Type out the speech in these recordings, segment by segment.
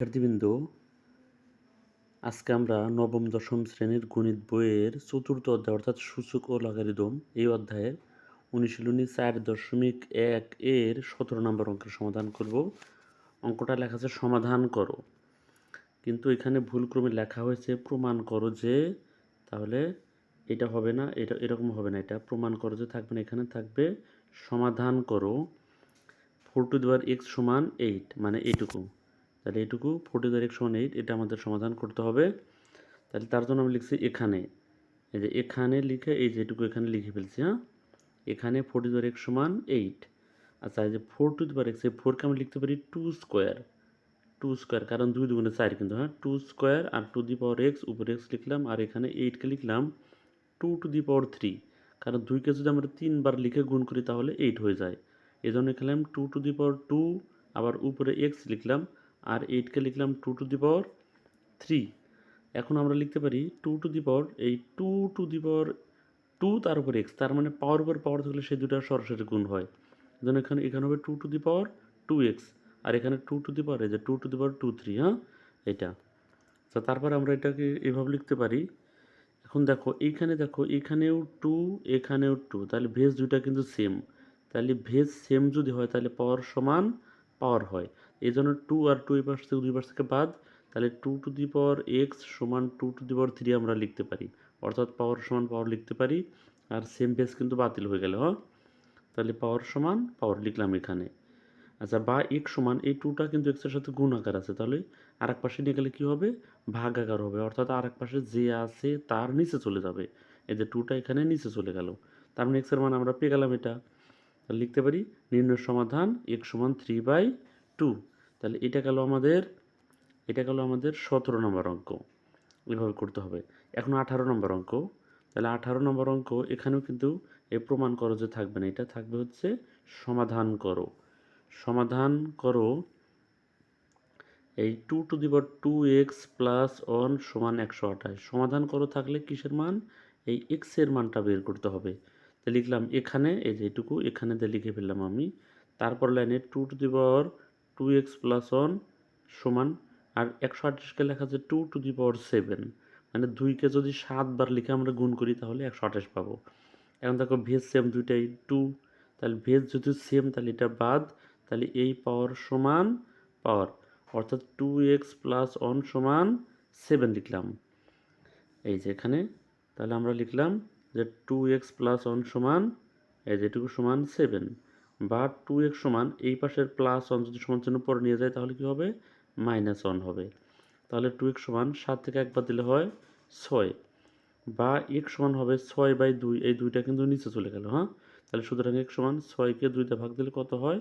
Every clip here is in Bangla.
শিক্ষার্থীবৃন্দ, আজকে আমরা নবম, দশম শ্রেণির গণিত বইয়ের চতুর্থ অধ্যায় অর্থাৎ সূচক ও লগারিদম এই অধ্যায়ের অনুশীলনী চার দশমিক এক এর সতেরো নম্বর অঙ্কের সমাধান করব। অঙ্কটা লেখা আছে, সমাধান করো। কিন্তু এখানে ভুলক্রমে লেখা হয়েছে, প্রমাণ করো যে, তাহলে এটা হবে না, এটা এরকম হবে না, এটা প্রমাণ করো যে থাকবে না, এখানে থাকবে সমাধান করো। Four to the power x সমান এইট মানে এইটুকু। তাহলে এইটুকু ফোর্টি এক্স সমান এইট এটা আমাদের সমাধান করতে হবে। তাহলে তার জন্য আমি লিখছি এখানে। এই যে এখানে লিখে, এই যে এটুকু এখানে লিখে ফেলছি হ্যাঁ? এখানে ফোর্টি দ্বার এক্স সমান এইট আচ্ছা এই যে ফোর টু দেওয়ার এক্স এই ফোরকে আমি লিখতে পারি টু স্কোয়ার টু স্কোয়ার কারণ দুই দুগুণে চার কিন্তু হ্যাঁ? টু স্কোয়ার আর টু দি পাওয়ার এক্স উপরে এক্স লিখলাম, আর এখানে এইটকে লিখলাম two to the power three কারণ দুইকে যদি আমরা তিনবার লিখে গুণ করি, তাহলে এইট হয়ে যায়। এই জন্য লিখলাম two to the power two আবার উপরে এক্স লিখলাম আর এইটকে লিখলাম two to the power three এখন আমরা লিখতে পারি টু টু দি পাওয়ার এই two to the power two তার উপর এক্স তার মানে পাওয়ার উপর পাওয়ার থাকলে সেই দুটো সরাসরি গুণ হয়। যেন এখানে এখানে হবে two to the power two x আর এখানে টু টু দি পাওয়ার এই যে two to the power two three হ্যাঁ? এটা তো তারপর আমরা এটাকে এভাবে লিখতে পারি। এখন দেখো, এইখানে দেখো, এখানেও টু এখানেও টু তাহলে ভেজ দুইটা কিন্তু সেম তাহলে ভেজ সেম যদি হয়, তাহলে পাওয়ার সমান পাওয়ার হয়। এই জন্য টু আর টু এই পাশ থেকে দুই পাশ থেকে বাদ, তাহলে two to the power x সমান two to the power three আমরা লিখতে পারি। অর্থাৎ পাওয়ার সমান পাওয়ার লিখতে পারি, আর সেম বেস কিন্তু বাতিল হয়ে গেল হ্যাঁ? তাহলে পাওয়ার সমান পাওয়ার লিখলাম এখানে। আচ্ছা বা এক্স সমান, এই টুটা কিন্তু এক্সের সাথে গুণ আকার আছে, তাহলে আর এক পাশে নিয়ে গেলে কী হবে? ভাগ আকার হবে, অর্থাৎ আর এক পাশে যে আছে তার নিচে চলে যাবে। এই যে টুটা এখানে নিচে চলে গেল। তার মানে এক্সের মান আমরা পেয়ে গেলাম এটা। লিখতে পারি নির্ণয় সমাধান এক্স সমান থ্রি বাই টু তাহলে এটা গেল আমাদের, এটা গেল আমাদের সতেরো নম্বর অঙ্ক। এভাবে করতে হবে। এখন আঠারো নম্বর অঙ্ক। তাহলে আঠারো নম্বর অঙ্ক, এখানেও কিন্তু এ প্রমাণ করো যে থাকবে না। এটা থাকবে হচ্ছে সমাধান করো। সমাধান করো, এই two to the two x plus one সমান একশো আঠাশ। সমাধান করো থাকলে কিসের মান? এই এক্সের মানটা বের করতে হবে। তো লিখলাম এখানে, এই যেটুকু এখানে দিয়ে লিখে ফেললাম আমি। তারপর লাইনে two to the two x plus one সমান, আর একশো আঠাশকে লেখা আছে two to the power seven মানে দুইকে যদি সাতবার লিখে আমরা গুণ করি তাহলে একশো আঠাশ পাবো। এখন দেখো ভেজ সেম দুইটাই টু তাহলে ভেজ যদি সেম তাহলে এটা বাদ, তাহলে এই পাওয়ার সমান পাওয়ার অর্থাৎ টু এক্স প্লাস ওয়ান সমান সেভেন লিখলাম। এই যে এখানে, তাহলে আমরা লিখলাম যে টু এক্স প্লাস ওয়ান সমান, এই যেটুকু সমান সেভেন বা টু এক্স সমান এই পাশের প্লাস ওয়ান যদি সমান চিহ্ন পরে নিয়ে যায়, তাহলে কী হবে? মাইনাস ওয়ান হবে। তাহলে টু এক্স সমান সাত থেকে একবার দিলে হয় ছয়। বা এক সমান হবে ছয় বাই দুই, এই দুইটা কিন্তু নিচে চলে গেল হ্যাঁ? তাহলে সুতরাং এক সমান ছয়কে দুইটা ভাগ দিলে কত হয়?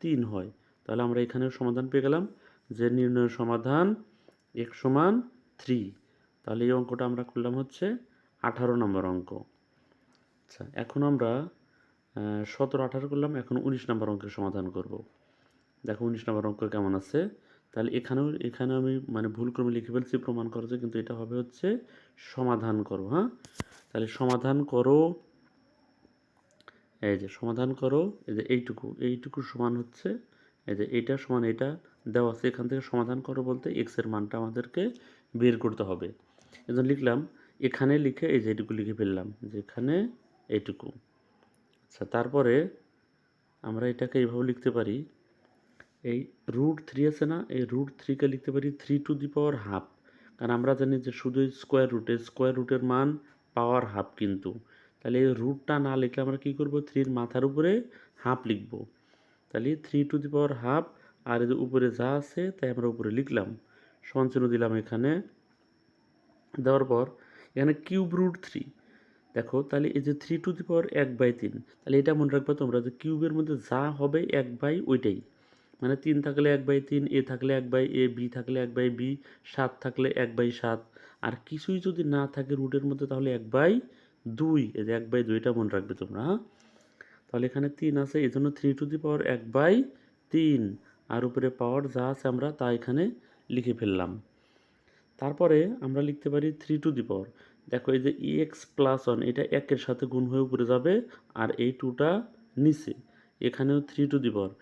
তিন হয়। তাহলে আমরা এখানেও সমাধান পেয়ে গেলাম যে নির্ণয়ের সমাধান এক সমান থ্রি তাহলে এই অঙ্কটা আমরা করলাম হচ্ছে আঠারো নম্বর অঙ্ক। আচ্ছা এখন আমরা সতেরো, আঠারো করলাম, এখন উনিশ নম্বর অঙ্কের সমাধান করব। দেখো উনিশ নম্বর অঙ্ক কেমন আছে? তাহলে এখানেও এখানেও আমি মানে ভুল ক্রমে লিখে ফেলছি, প্রমাণ করেছে কিন্তু এটা হবে হচ্ছে সমাধান করো হ্যাঁ? তাহলে সমাধান করো, এই যে সমাধান করো, এই যে এইটুকু এইটুকু সমান হচ্ছে, এই যে এইটা সমান এটা দেওয়া আছে, এখান থেকে সমাধান করো বলতে এক্সের মানটা আমাদেরকে বের করতে হবে। এজন্য লিখলাম, এখানে লিখে এই যে এইটুকু লিখে ফেললাম, যে এখানে এইটুকু। আচ্ছা তারপরে আমরা এটাকে এইভাবে লিখতে পারি, এই রুট থ্রি আছে না, এই রুট থ্রিকে লিখতে পারি three to the power half কারণ আমরা জানি যে শুধু স্কোয়ার রুটে স্কোয়ার রুটের মান পাওয়ার হাফ কিন্তু। তাহলে এই রুটটা না লিখলে আমরা কী করব? থ্রির মাথার উপরে হাফ লিখব। তাহলে three to the power half আর যে উপরে যা আছে তাই আমরা উপরে লিখলাম। চিহ্ন দিলাম এখানে। দেওয়ার পর এখানে কিউব রুট থ্রি দেখো, তাহলে এই যে থ্রি টু দি পাওয়ার এক বাই তিন, তাহলে এটা মনে রাখবে তোমরা যে কিউবের মধ্যে যা হবে এক বাই ওইটাই। মানে তিন থাকলে এক বাই তিন, এ থাকলে এক বাই এ বি থাকলে এক বাই বি সাত থাকলে এক বাই সাত। আর কিছুই যদি না থাকে রুটের মধ্যে, তাহলে এক বাই দুই, এই যে এক বাই দুইটা মনে রাখবে তোমরা হ্যাঁ? তাহলে এখানে তিন আছে, এই জন্য থ্রি টু দি পাওয়ার এক বাই তিন। আর উপরে পাওয়ার যা আছে আমরা তা এখানে লিখে ফেললাম। তারপরে আমরা লিখতে পারি থ্রি টু দি পাওয়ার দেখো এই যে এক্স প্লাস ওয়ান এটা একের সাথে গুণ হয়ে উপরে যাবে, আর এই টুটা নিচে। এখানেও three to the power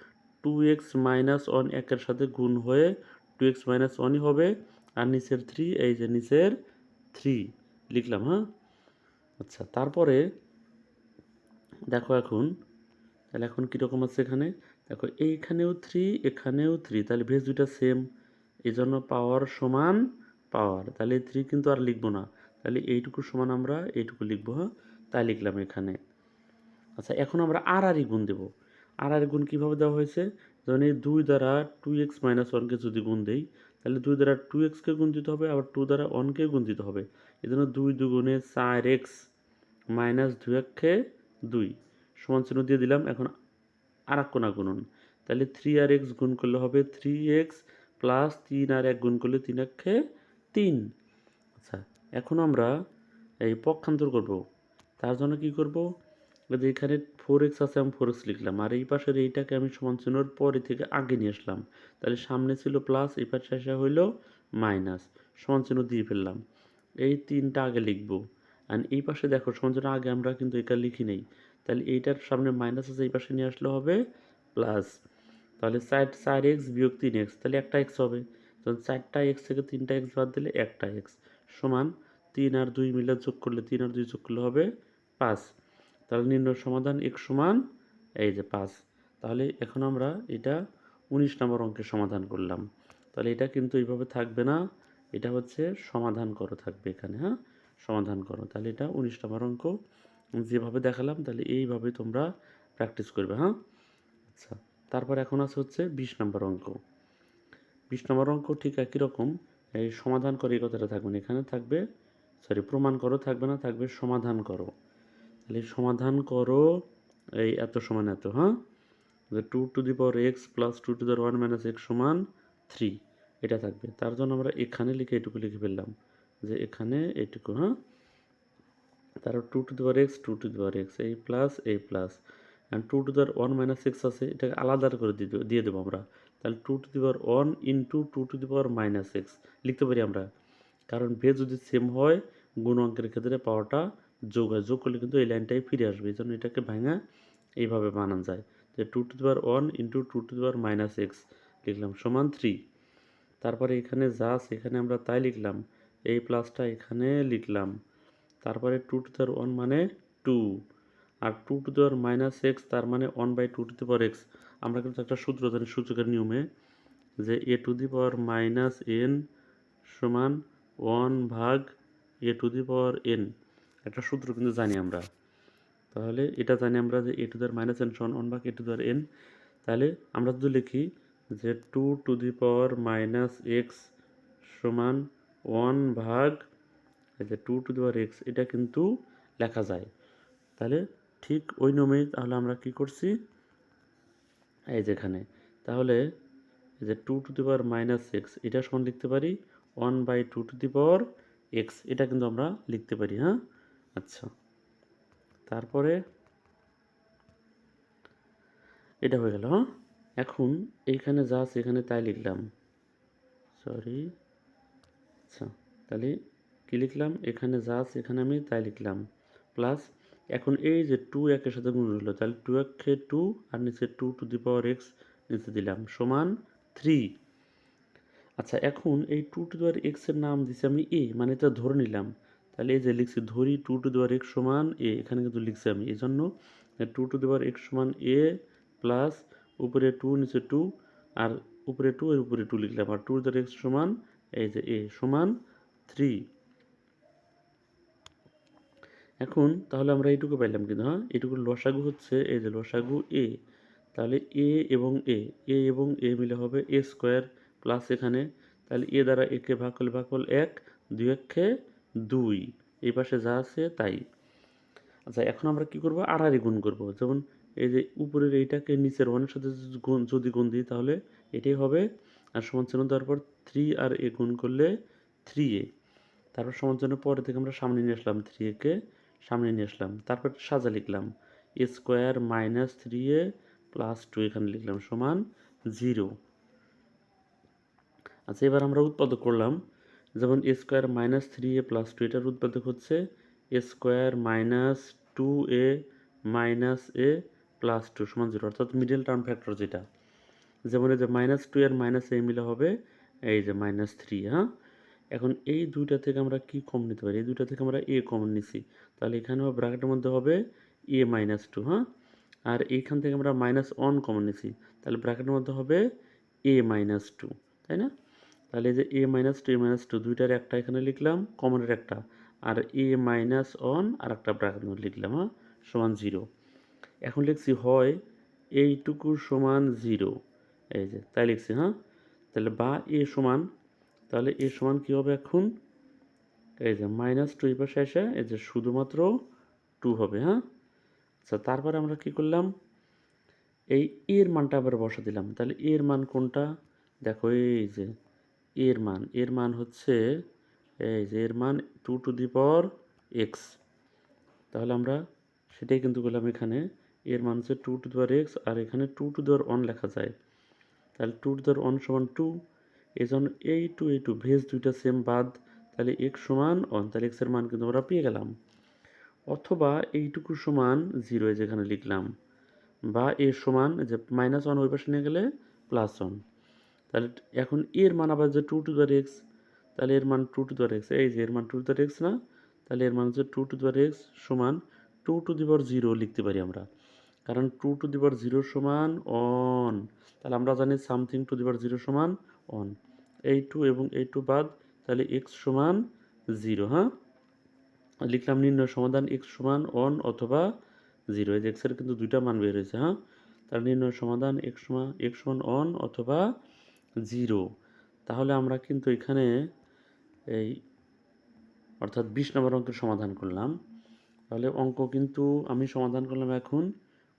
two x minus one একের সাথে গুণ হয়ে টু এক্স মাইনাস ওয়ানই হবে, আর নিচের থ্রি এই যে নিচের থ্রি লিখলাম হ্যাঁ? আচ্ছা তারপরে দেখো এখন, তাহলে এখন কীরকম আছে এখানে? দেখো এইখানেও থ্রি এখানেও থ্রি তাহলে ভেজ দুইটা সেম এই জন্য পাওয়ার সমান পাওয়ার তাহলে থ্রি কিন্তু আর লিখব না। তাহলে এইটুকু সমান আমরা এইটুকু লিখব হ্যাঁ? তাই লিখলাম এখানে। আচ্ছা এখন আমরা আর আর গুণ দেবো। আর আর গুণ কীভাবে দেওয়া হয়েছে? যেমন এই দুই দ্বারা টু এক্স মাইনাস ওয়ানকে যদি গুণ দেই, তাহলে দুই দ্বারা টু এক্সকে গুণ দিতে হবে, আবার টু দ্বারা ওয়ানকে গুণ দিতে হবে। এই জন্য দুই দুগুণে চার এক্স মাইনাস দুই একে দুই। সমান চিহ্ন দিয়ে দিলাম, এখন আর এক কোনা গুণন। তাহলে থ্রি আর এক্স গুণ করলে হবে থ্রি এক্স প্লাস তিন আর এক গুণ করলে তিন একে তিন। আচ্ছা এখন আমরা এই পক্ষান্তর করব। তার জন্য কি করব? যে এখানে ফোর এক্স আছে, আমি ফোর এক্স লিখলাম। আর এই পাশের এইটাকে আমি সমান চিহ্নর পরে থেকে আগে নিয়ে আসলাম। তাহলে সামনে ছিল প্লাস এই পাশে আসা হইল মাইনাস সমান চিহ্ন দিয়ে ফেললাম। এই তিনটা আগে লিখব। আর এই পাশে দেখো, সমান চিহ্ন আগে আমরা কিন্তু এটা লিখি নেই। তাহলে এইটার সামনে মাইনাস আছে, এই পাশে নিয়ে আসলে হবে প্লাস তাহলে চার চার এক্স বিয়োগ তিন এক্স তাহলে একটা এক্স হবে। তখন চারটা এক্স থেকে তিনটা এক্স বাদ দিলে একটা এক্স সমান তিন আর দুই মিলে যোগ করলে তিন আর দুই যোগ করলে হবে পাঁচ। তাহলে নির্ণয় সমাধান এক সমান এই যে পাঁচ। তাহলে এখন আমরা এটা উনিশ নম্বর অঙ্কের সমাধান করলাম। তাহলে এটা কিন্তু এইভাবে থাকবে না। এটা হচ্ছে সমাধান করো থাকবে এখানে হ্যাঁ? সমাধান করো। তাহলে এটা উনিশ নম্বর অঙ্ক। যেভাবে দেখালাম, তাহলে এইভাবে তোমরা প্র্যাকটিস করবে হ্যাঁ? আচ্ছা তারপর এখন আছে হচ্ছে বিশ নম্বর অঙ্ক। বিশ নম্বর অঙ্ক ঠিক একই রকম। এই সমাধান করে এই কথাটা থাকবে না। এখানে থাকবে সরি প্রমাণ করো, থাকবে না, থাকবে সমাধান করো। তাহলে সমাধান করো, এই এত সমান এত হ্যাঁ? Two to the power x plus two to the one minus x সমান থ্রি এটা থাকবে। তার জন্য আমরা এখানে লিখে এটুকু লিখে ফেললাম যে এখানে এটুকু হ্যাঁ? তারপর two to the power x two to the power x এই প্লাস এই plus and two to the power one minus six আছে, এটাকে আলাদা করে দিয়ে দিয়ে দেবো আমরা। তাহলে two to the power one into two to the power minus x লিখতে পারি আমরা। কারণ ভে যদি সেম হয় গুণ অঙ্কের ক্ষেত্রে পাওয়াটা যোগ হয় যোগ করলে কিন্তু এই লাইনটাই ফিরে আসবে এই জন্য এটাকে ভাঙা এইভাবে বানানো যায়। যে two to the power one into two to the power minus x লিখলাম সমান থ্রি তারপরে এখানে যা এখানে আমরা তাই লিখলাম, এই প্লাসটা এখানে লিখলাম। তারপরে টু টু দি ওয়ান মানে two R two to the minus x তার মানে one by two to the power x আমরা কিন্তু একটা সূত্র জানি সূচকের নিয়মে, যে a to the power minus n সমান ওয়ান ভাগ এ টু দি পাওয়ার এন একটা সূত্র কিন্তু জানি আমরা। তাহলে এটা জানি আমরা যে a to the minus n সমান ওয়ান ভাগ এ টু দি এন তাহলে আমরা যদি লিখি যে two to the power minus x সমান ওয়ান ভাগ যে two to the power x এটা কিন্তু লেখা যায়। তাহলে ঠিক ওই নিয়মেই তাহলে আমরা কি করছি? এই যেখানে তাহলে যে two to the power minus x এটা সমান লিখতে পারি one by two to the power x এটা কিন্তু আমরা লিখতে পারি হ্যাঁ? আচ্ছা। তারপরে এটা হয়ে গেল হ্যাঁ? এখন এইখানে যা আছে এখানে তাই লিখলাম। সরি আচ্ছা তাহলে কী লিখলাম? এখানে যা আছে এখানে আমি তাই লিখলাম। প্লাস এখন এই যে টু একের সাথে গুণ হলো, তাহলে টু একে টু আর নিচে two to the power x নিচে দিলাম, সমান থ্রি আচ্ছা এখন এই টু টু দেওয়ার এক্সের নাম দিছি আমি এ মানে এটা ধরে নিলাম। তাহলে এই যে লিখছি ধরি টু টু দেওয়ার এক্স সমান এ এখানে কিন্তু লিখছি আমি এই জন্য টু টু দেওয়ার এক্স সমান এ প্লাস উপরে টু নিচে টু আর উপরে টু এর উপরে টু লিখলাম, আর টু দেওয়ার এক্স সমান, এই যে এ সমান থ্রি এখন তাহলে আমরা এইটুকু পাইলাম কিন্তু হ্যাঁ? এইটুকু লসাগু হচ্ছে এই যে লসাগু এ তাহলে এ এবং এ এ এবং এ মিলে হবে এ স্কোয়ার প্লাস এখানে, তাহলে এ দ্বারা একে ভাগ করলে ভাগ করলে এক, দুই একে দুই, এই পাশে যা আছে তাই। আচ্ছা এখন আমরা কি করব? আড়াআড়ি গুণ করব। যেমন এই যে উপরের এইটাকে নিচের ওয়ানের সাথে গুণ, যদি গুণ দিই তাহলে এটাই হবে, আর সমান চিহ্ন দেওয়ার পর থ্রি আর এ গুণ করলে থ্রি এ তারপর সমান চিহ্ন পরে থেকে আমরা সামনে নিয়ে আসলাম থ্রি একে সামনে নিয়ে আসলাম। তারপর সাজা লিখলাম। Square minus three a plus two এখানে লিখলাম সমান জিরো। আচ্ছা এবার আমরা উৎপাদক করলাম। যেমন square minus three a plus two এটার উৎপাদক হচ্ছে a square minus two a minus a plus two সমান জিরো, অর্থাৎ মিডল টার্ম ফ্যাক্টর যেটা। যেমন এই যে মাইনাস টু এর মাইনাস এ মিলে হবে, এই যে মাইনাস থ্রি হ্যাঁ? এখন এই দুইটা থেকে আমরা কি কম নিতে পারি? এই দুইটা থেকে আমরা এ কমন নিছি। তাহলে এখানেও ব্র্যাকেটের মধ্যে হবে এ মাইনাস টু হ্যাঁ? আর এইখান থেকে আমরা মাইনাস ওয়ান কমন নিছি। তাহলে ব্র্যাকেটের মধ্যে হবে এ মাইনাস টু তাই না? তাহলে যে a minus two a minus two দুইটার একটা এখানে লিখলাম কমনের একটা। আর এ মাইনাস ওয়ান আর একটা ব্র্যাকেট লিখলাম হ্যাঁ? সমান জিরো এখন লিখছি হয় এইটুকু সমান জিরো এই যে, তাই লিখছি হ্যাঁ? তাহলে বা এ সমান তাহলে এর সমান কী হবে এখন? এই যে মাইনাস টু এই পাশে এসে এই যে শুধুমাত্র টু হবে হ্যাঁ? আচ্ছা তারপরে আমরা কি করলাম? এই এর মানটা আবার বসা দিলাম। তাহলে এর মান কোনটা? দেখো, এই যে এর মান। এর মান হচ্ছে, এই যে এর মান two to the power x তাহলে আমরা সেটাই কিন্তু করলাম এখানে। এর মান হচ্ছে two to the power x আর এখানে two to the power one লেখা যায়। তাহলে two to the power one সমান টু এই জন্য এই টু এই টু, ভেজ দুইটা সেম বাদ, তাহলে এক্স সমান তাহলে এক্সের মান কিন্তু আমরা পেয়ে গেলাম। অথবা এইটুকু সমান জিরো যেখানে লিখলাম, বা এ সমান যে মাইনাস ওয়ান ওই পাশে নিয়ে গেলে প্লাস ওয়ান তাহলে এখন এর মান আবার যে টু টু দ্য এক্স তাহলে এর মান টু টু দ্য এক্স এই যে এর মান টু টু দ্য এক্স না, তাহলে এর মান হচ্ছে টু টু দ্য এক্স সমান two to the power zero লিখতে পারি আমরা। কারণ two to the power zero সমান অন তাহলে আমরা জানি something to the power zero সমান অন এই টু এবং এই টু বাদ, তাহলে এক্স সমান জিরো হ্যাঁ? লিখলাম নির্ণয় সমাধান এক্স সমান অন অথবা জিরো এই এক্সের কিন্তু দুইটা মান বের হয়েছে হ্যাঁ? তার নির্ণয় সমাধান এক্স সমান এক্স সমান অন অথবা জিরো তাহলে আমরা কিন্তু এখানে এই অর্থাৎ বিশ নম্বর অঙ্কের সমাধান করলাম। তাহলে অঙ্ক কিন্তু আমি সমাধান করলাম এখন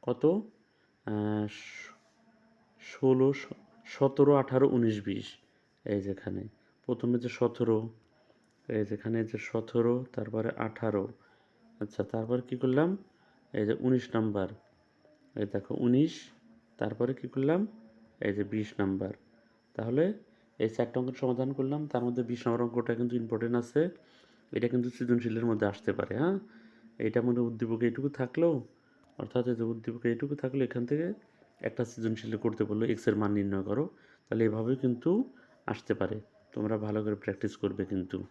কত? ষোলো সতেরো, আঠারো, উনিশ, বিশ। এই যেখানে। প্রথমে যে সতেরো, এই যেখানে যে সতেরো, তারপরে আঠারো। আচ্ছা তারপর কি করলাম? এই যে উনিশ নাম্বার। এই দেখো, উনিশ, তারপরে কি করলাম? এই যে বিশ নাম্বার। তাহলে এই চারটা অঙ্কের সমাধান করলাম। তার মধ্যে বিশ নম্বর অঙ্কটা কিন্তু ইম্পর্টেন্ট আছে। এটা কিন্তু সৃজনশীলের মধ্যে আসতে পারে হ্যাঁ? এইটা মনে উদ্দীপক এইটুকু থাকলেও, অর্থাৎ এই যে উদ্দীপক এইটুকু থাকলে এখান থেকে একটা সৃজনশীল করতে বলল এক্সের মান নির্ণয় করো, তাহলে এভাবে কিন্তু আসতে পারে। তোমরা ভালো করে প্র্যাকটিস করবে কিন্তু।